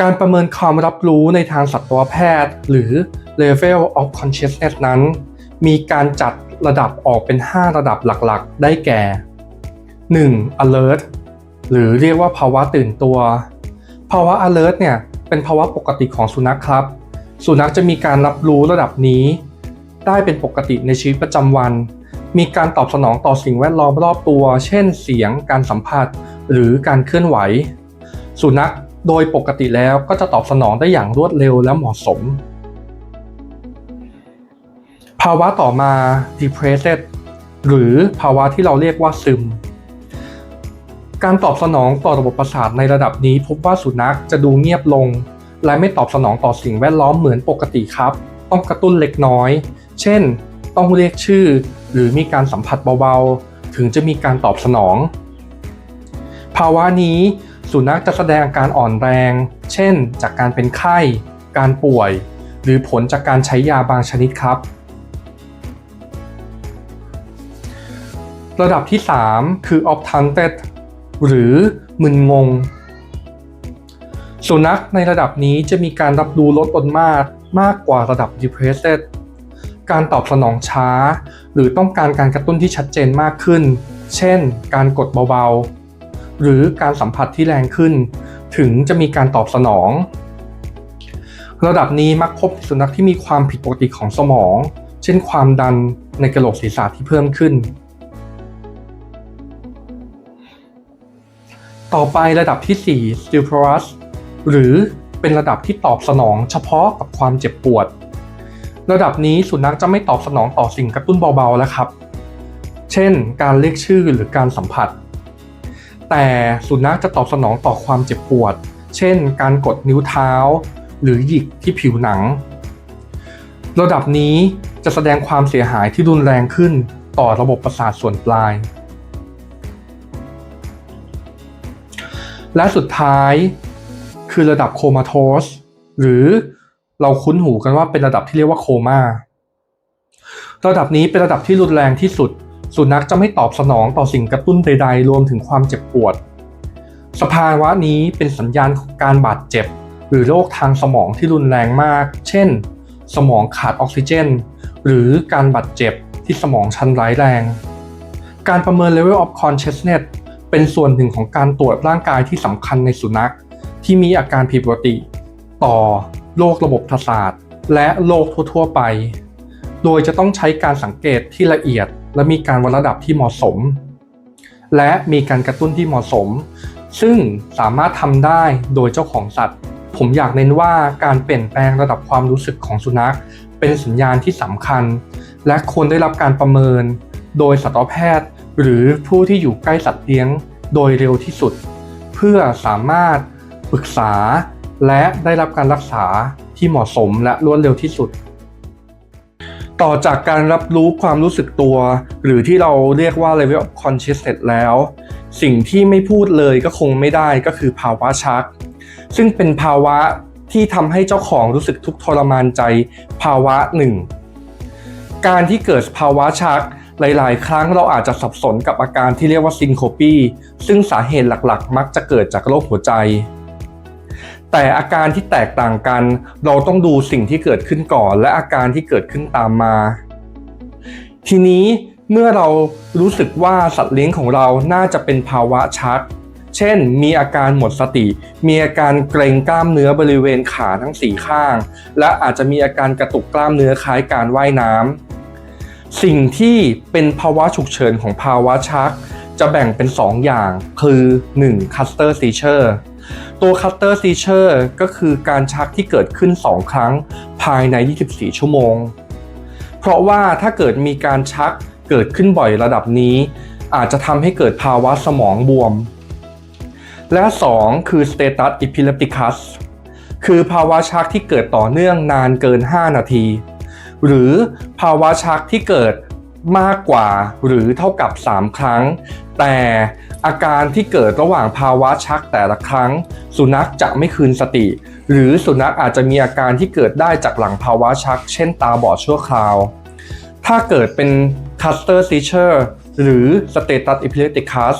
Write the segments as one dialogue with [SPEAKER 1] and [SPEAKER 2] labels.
[SPEAKER 1] การประเมินความรับรู้ในทางสัตวแพทย์ หรือ level of consciousness นั้น มีการจัดระดับออกเป็น 5 ระดับหลักๆ ได้แก่ 1. alert หรือเรียกว่าภาวะตื่นตัว ภาวะ alert เนี่ยเป็นภาวะปกติของสุนัขครับ สุนัขจะมีการรับรู้ระดับนี้ ได้เป็นปกติในชีวิตประจำวัน มีการตอบสนองต่อสิ่งแวดล้อมรอบตัว เช่น เสียง การสัมผัส หรือการเคลื่อนไหว สุนัข โดยปกติแล้วก็จะตอบสนองได้อย่างรวดเร็วและเหมาะสม ภาวะต่อมา depressed หรือภาวะที่เราเรียกว่าซึม การตอบสนองต่อระบบประสาทในระดับนี้ พบว่าสุนัขจะดูเงียบลง และไม่ตอบสนองต่อสิ่งแวดล้อมเหมือนปกติครับ ต้องกระตุ้นเล็กน้อย เช่น ต้องเรียกชื่อ หรือมีการสัมผัสเบาๆ ถึงจะมีการตอบสนอง ภาวะนี้ สุนัขจะแสดงอาการอ่อนแรง เช่น จากการเป็นไข้ การป่วย หรือผลจากการใช้ยาบางชนิดครับ ระดับที่ 3 คือ obtunded หรือมึนงง สุนัขในระดับนี้จะมีการรับรู้ลดลงมากมากกว่าระดับ depressed การตอบสนองช้า หรือต้องการการกระตุ้นที่ชัดเจนมากขึ้น เช่น การกดเบาๆ หรือการสัมผัสที่แรงขึ้น ถึงจะมีการตอบสนอง ระดับนี้มักพบสุนัขที่มีความผิดปกติของสมอง เช่นความดันในกระโหลกศีรษะที่เพิ่มขึ้น ต่อไประดับที่ 4 s t u p o r u s หรือเป็นระดับที่ตอบสนองเฉพาะกับความเจ็บปวด ระดับนี้สุนัขจะไม่ตอบสนองต่อสิ่งกระตุ้นเบาๆแล้วครับ เช่น การเรียกชื่อหรือการสัมผัส แต่สุนัขจะตอบสนองต่อความเจ็บปวด เช่น การกดนิ้วเท้า หรือหยิกที่ผิวหนัง ระดับนี้จะแสดงความเสียหายที่รุนแรงขึ้นต่อระบบประสาทส่วนปลาย และสุดท้ายคือระดับโคมาโทสหรือเราคุ้นหูกันว่าเป็นระดับที่เรียกว่าโคมาระดับนี้เป็นระดับที่รุนแรงที่สุด สุนัขจะไม่ตอบสนองต่อสิ่งกระตุ้นใดๆ รวมถึงความเจ็บปวด สภาวะนี้เป็นสัญญาณของการบาดเจ็บ หรือโรคทางสมองที่รุนแรงมาก เช่น สมองขาดออกซิเจน หรือการบาดเจ็บที่สมองชั้นร้ายแรง การประเมิน level of consciousness เป็นส่วนหนึ่งของการตรวจร่างกายที่สำคัญในสุนัข ที่มีอาการผิดปกติ ต่อโรคระบบประสาทและโรคทั่วๆไป โดยจะต้องใช้การสังเกตที่ละเอียด และมีการวัดระดับที่เหมาะสม และมีการกระตุ้นที่เหมาะสม ซึ่งสามารถทำได้โดยเจ้าของสัตว์ ผมอยากเน้นว่าการเปลี่ยนแปลงระดับความรู้สึกของสุนัข เป็นสัญญาณที่สำคัญ และควรได้รับการประเมิน โดยสัตวแพทย์ หรือผู้ที่อยู่ใกล้สัตว์เลี้ยง โดยเร็วที่สุด เพื่อสามารถปรึกษา และได้รับการรักษาที่เหมาะสมและรวดเร็วที่สุด ต่อจากการรับรู้ความรู้สึกตัว หรือที่เราเรียกว่า level of consciousness แล้ว สิ่งที่ไม่พูดเลยก็คงไม่ได้ก็คือภาวะชัก ซึ่งเป็นภาวะที่ทำให้เจ้าของรู้สึกทุกทรมานใจภาวะหนึ่ง การที่เกิดภาวะชักหลาย ๆ ครั้งเราอาจจะสับสนกับอาการที่เรียกว่าซินโคปีซึ่งสาเหตุหลัก ๆ มักจะเกิดจากโรคหัวใจ แต่อาการที่แตกต่างกัน เราต้องดูสิ่งที่เกิดขึ้นก่อน และอาการที่เกิดขึ้นตามมา ทีนี้เมื่อเรารู้สึกว่าสัตว์เลี้ยงของเราน่าจะเป็นภาวะชัก เช่น มีอาการหมดสติ มีอาการเกร็งกล้ามเนื้อบริเวณขาทั้งสี่ข้าง และอาจจะมีอาการกระตุกกล้ามเนื้อคล้ายการว่ายน้ำสิ่งที่เป็นภาวะฉุกเฉินของภาวะชัก จะแบ่งเป็น 2 อย่าง คือ 1. cluster seizure ตัว cluster seizure ก็คือการชักที่เกิดขึ้น 2 ครั้งภายใน 24 ชั่วโมง เพราะว่าถ้าเกิดมีการชักเกิดขึ้นบ่อยระดับนี้ อาจจะทำให้เกิดภาวะสมองบวม และ 2 คือ status epilepticus คือภาวะชักที่เกิดต่อเนื่องนานเกิน 5 นาที หรือภาวะชักที่เกิด มากกว่าหรือเท่ากับ 3 ครั้ง แต่อาการที่เกิดระหว่างภาวะชักแต่ละครั้ง สุนัขจะไม่คืนสติ หรือสุนัขอาจจะมีอาการที่เกิดได้จากหลังภาวะชัก เช่นตาบอดชั่วคราว ถ้าเกิดเป็น cluster seizure หรือ status epilepticus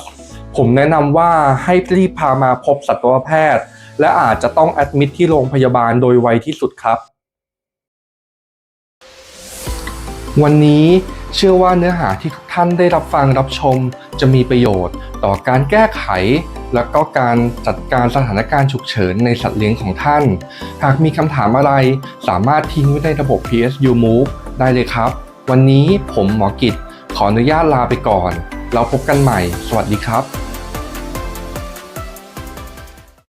[SPEAKER 1] ผมแนะนำว่าให้รีบพามาพบสัตวแพทย์ และอาจจะต้องแอดมิดที่โรงพยาบาลโดยไวที่สุดครับ วันนี้ เชื่อว่าเนื้อหาที่ทุกท่านได้รับฟังรับชม จะมีประโยชน์ ต่อการแก้ไข และก็การจัดการสถานการณ์ฉุกเฉินในสัตว์เลี้ยงของท่าน หากมีคำถามอะไร สามารถทิ้งไว้ในระบบ PSU Move ได้เลยครับ วันนี้ผมหมอกิจขออนุญาตลาไปก่อน เราพบกันใหม่ สวัสดีครับ